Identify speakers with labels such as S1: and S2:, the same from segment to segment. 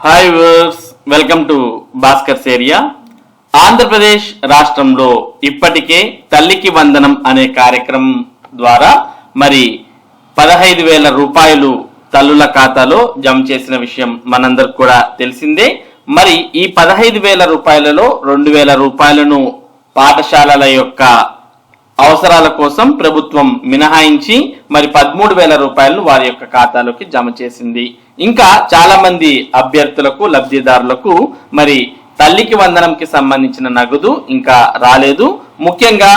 S1: Hi viewers welcome to Bhaskar's area Andhra Pradesh రాష్ట్రంలో ఇప్పటికే తల్లికి వందనం అనే కార్యక్రమం ద్వారా మరి పదహైదు వేల రూపాయలు తల్లుల ఖాతాలో జమ చేసిన విషయం మనందరికి కూడా తెలిసిందే. మరి ఈ పదహైదు వేల రూపాయలలో రెండు వేల రూపాయలను పాఠశాలల యొక్క అవసరాల కోసం ప్రభుత్వం మినహాయించి మరి పదమూడు వేల రూపాయలను వారి యొక్క ఖాతాలోకి జమ చేసింది. ఇంకా చాలా మంది అభ్యర్థులకు లబ్ధిదారులకు మరి తల్లికి వందనంకి సంబంధించిన నగదు ఇంకా రాలేదు. ముఖ్యంగా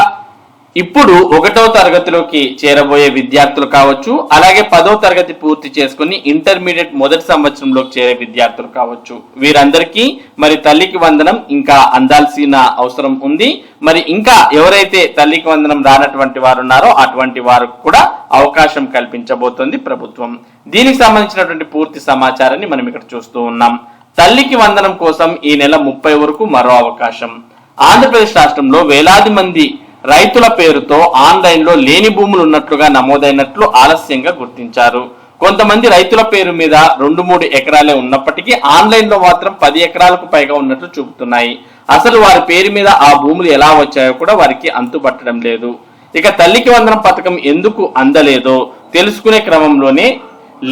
S1: ఇప్పుడు ఒకటో తరగతిలోకి చేరబోయే విద్యార్థులు కావచ్చు అలాగే పదో తరగతి పూర్తి చేసుకుని ఇంటర్మీడియట్ మొదటి సంవత్సరంలోకి చేరే విద్యార్థులు కావచ్చు. వీరందరికీ మరి తల్లికి వందనం ఇంకా అందాల్సిన అవసరం ఉంది. మరి ఇంకా ఎవరైతే తల్లికి వందనం రానటువంటి వారు ఉన్నారో అటువంటి వారికి కూడా అవకాశం కల్పించబోతోంది ప్రభుత్వం. దీనికి సంబంధించినటువంటి పూర్తి సమాచారాన్ని మనం ఇక్కడ చూస్తూ ఉన్నాం. తల్లికి వందనం కోసం ఈ నెల ముప్పై వరకు మరో అవకాశం. ఆంధ్రప్రదేశ్ రాష్ట్రంలో వేలాది మంది రైతుల పేరుతో ఆన్లైన్లో లేని భూములు ఉన్నట్లుగా నమోదైనట్లు ఆలస్యంగా గుర్తించారు. కొంతమంది రైతుల పేరు మీద రెండు మూడు ఎకరాలే ఉన్నప్పటికీ ఆన్లైన్లో మాత్రం పది ఎకరాలకు పైగా ఉన్నట్లు చూపుతున్నాయి. అసలు వారి పేరు మీద ఆ భూములు ఎలా వచ్చాయో కూడా వారికి అంతుపట్టడం లేదు. ఇక తల్లికి వందనం పథకం ఎందుకు అందలేదో తెలుసుకునే క్రమంలోనే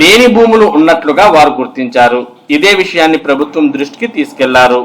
S1: లేని భూములు ఉన్నట్లుగా వారు గుర్తించారు. ఇదే విషయాన్ని ప్రభుత్వం దృష్టికి తీసుకెళ్ళారు.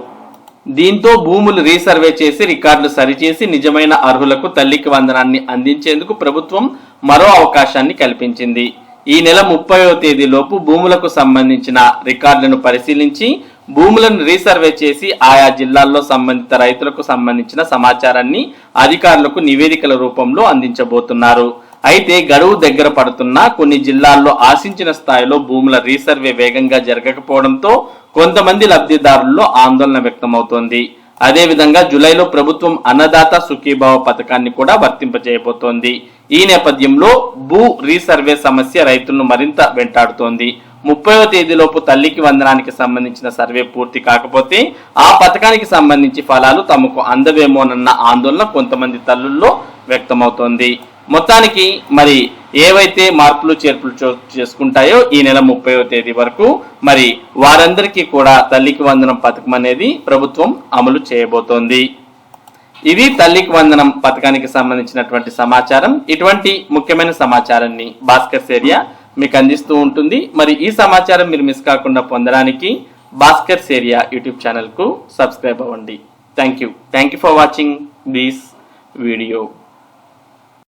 S1: దీంతో భూములు రీసర్వే చేసి రికార్డులు సరిచేసి నిజమైన అర్హులకు తల్లికి వందనాన్ని అందించేందుకు ప్రభుత్వం మరో అవకాశాన్ని కల్పించింది. ఈ నెల ముప్పైవ తేదీలోపు భూములకు సంబంధించిన రికార్డులను పరిశీలించి భూములను రీసర్వే చేసి ఆయా జిల్లాల్లో సంబంధిత రైతులకు సంబంధించిన సమాచారాన్ని అధికారులకు నివేదికల రూపంలో అందించబోతున్నారు. అయితే గడువు దగ్గర పడుతున్నా కొన్ని జిల్లాల్లో ఆశించిన స్థాయిలో భూముల రీసర్వే వేగంగా జరగకపోవడంతో కొంతమంది లబ్ధిదారుల్లో ఆందోళన వ్యక్తమవుతోంది. అదేవిధంగా జూలైలో ప్రభుత్వం అన్నదాత సుఖీభావ పథకాన్ని కూడా వర్తింపజేయబోతోంది. ఈ నేపథ్యంలో భూ రీసర్వే సమస్య రైతులను మరింత వెంటాడుతోంది. ముప్పైవ తేదీలోపు తల్లికి వందనానికి సంబంధించిన సర్వే పూర్తి కాకపోతే ఆ పథకానికి సంబంధించి ఫలాలు తమకు అందవేమోనన్న ఆందోళన కొంతమంది తల్లుల్లో వ్యక్తమవుతోంది. మొత్తానికి మరి ఏవైతే మార్పులు చేర్పులు చేసుకుంటాయో ఈ నెల ముప్పైవ తేదీ వరకు మరి వారందరికీ కూడా తల్లికి వందనం పథకం అనేది ప్రభుత్వం అమలు చేయబోతోంది. ఇది తల్లికి వందనం పథకానికి సంబంధించినటువంటి సమాచారం. ఇటువంటి ముఖ్యమైన సమాచారాన్ని భాస్కర్ సేరియా మీకు అందిస్తూ ఉంటుంది. మరి ఈ సమాచారం మీరు మిస్ కాకుండా పొందడానికి భాస్కర్ సేరియా యూట్యూబ్ ఛానల్కు సబ్స్క్రైబ్ అవ్వండి. Thank you. Thank you for watching this video.